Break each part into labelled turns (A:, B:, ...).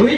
A: อุ้ย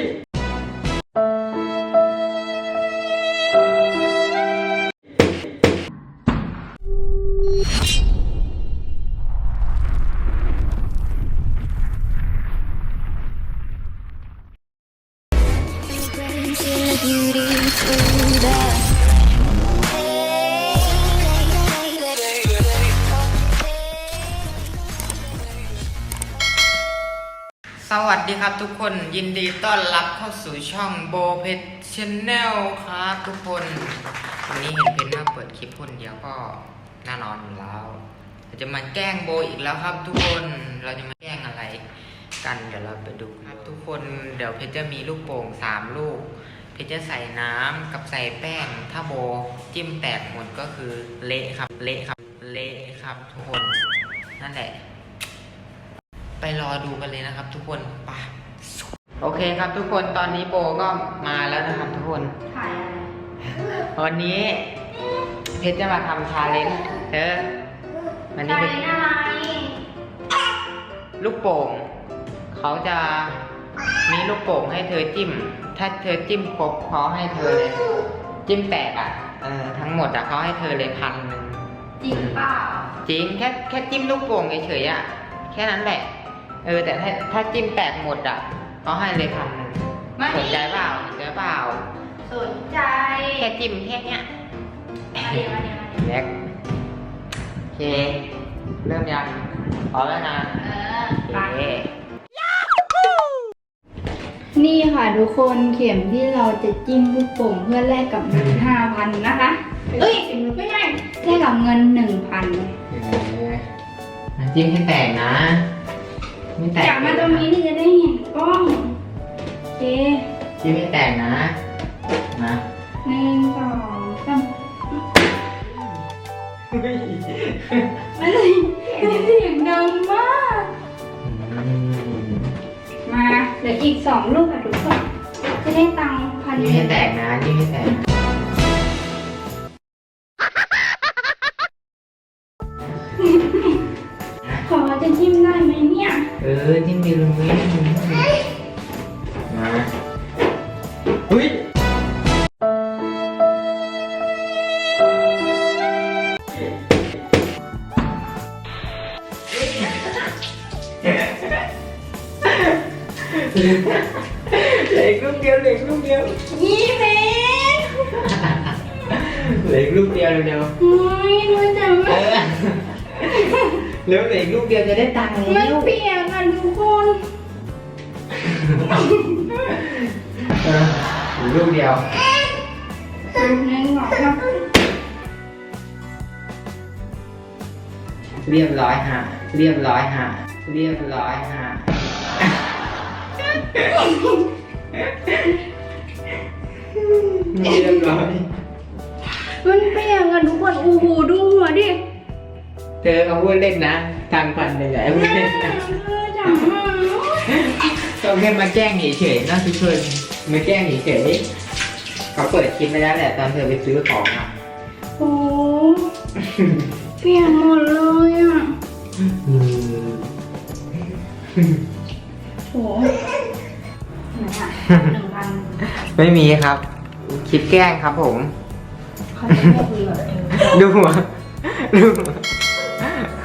A: สวัสดีครับทุกคนยินดีต้อนรับเข้าสู่ช่องโบเพชชแนลครับทุกคนวันนี้เห็นเพชรมาเปิดคลิปคนเดียวก็น่นอนอยู่แล้วเราจะมาแกล้งโบอีกแล้วครับ ทุกคนเราจะมาแกล้งอะไร กันเดี๋ยวเราไปดูครับ ทุกคนเดี๋ยวเพชรจะมีลูกโป่งสามลูก เพชรจะใส่น้ำกับใส่แป้ง ถ้าโบจิ้มแตกหมดก็คือเละครับ เละครับ เละครับ ทุกคนนั่นแหละ ไปรอดูกันเลยนะครับ ทุกคนไปโอเคครับ ทุกคนตอนนี้โบก็มาแล้วนะครับ ทุกคน
B: ถ่ายอะไร
A: วันนี้ เพชรจะมาทำชาเลนจ์เออวันนี้
B: ถ่าย
A: เพชร
B: อะไร
A: ลูกโป่งเขาจะมีลูกโป่งให้เธอจิ้ม ถ้าเธอจิ้มครบเขาให้เธอเลย จิ้มแตกอะเออทั้งหมดอะเขาให้เธอเลยพันหนึ่ง
B: จริงเปล่า
A: จริงแค่แค่จิ้มลูกโป่งเฉยๆอะแค่นั้นแหละ เออ แต่ถ้าถ้าจิ้มแตกหมดอะเขาให้เลยพันหนึ่ง
B: ไม่
A: สนใจเปล่าสนใจเปล่า
B: สนใจ
A: แค่จิ้มแค่เนี้ย
B: มาเดี๋ยวมาเดี๋ยวมาเดี๋ยว
A: แน็กโอเค เริ่มยังพร้อมแล้วนะ
B: เออ
A: โอ
B: ไป
A: เค
B: นี่ค่ะทุกคนเข็มที่เราจะจิ้มลูกโป่งเพื่อแลกกับเงินห้าพันนะคะ เอ้ยไม่ใช่แลกกับเงินหนึ่งพัน
A: เออจิ้มให้แตกนะ ไม่แตก
B: จับมาตรงนี้นี่จะได้เห็นกล้องโอเค
A: จิ้มให้แตกนะ นะ
B: หนึ่งสองสามอะไรเสียงดังมาก
A: อืม
B: มาเหลืออีกสองลูกค่ะทุกคนจะได้ตังค์พัน
A: จิ้มให้แตกนะจิ้มให้แตกนะ
B: จะจิ้มได้ไหมเนี่ย
A: เออจิ้มดีลงไปมาอุ้ยเหลืออีกลูกเดียวเหลืออีกลูกเดียว
B: ยี่เมตร
A: เหลืออีกลูกเดียวเร็ว
B: ไม่รู้จะ
A: ๆเอ
B: ไม่
A: อเร็วเหลืออีกลูกเดียวจะได้ตังค์
B: มัน
A: แล้ว
B: เปียกอะทุกคน
A: เอออีกลูกเดียว
B: หนึ่งสองสาม
A: เรียบร้อยฮะเรียบร้อยฮะเรียบร้อยฮะ เธอเขาพูดเล่นนะทางฟันใหญ่ๆพูดเล่นนะ
B: เออจังมาก
A: ก็แค่มาแกล้งเฉยๆนะทุกคนมาแกล้งเฉยๆเขาเปิดคลิปไปแล้วแหละตอนเธอไปซื้อของอะ
B: โอ้เปียกหมดเลยอะโหไหนอะหนึ่งพัน
A: ไม่มีครับ คลิปแกล้งครับผม
B: เขาจะไม่คุยกับเอง
A: ดูหัวดูหัว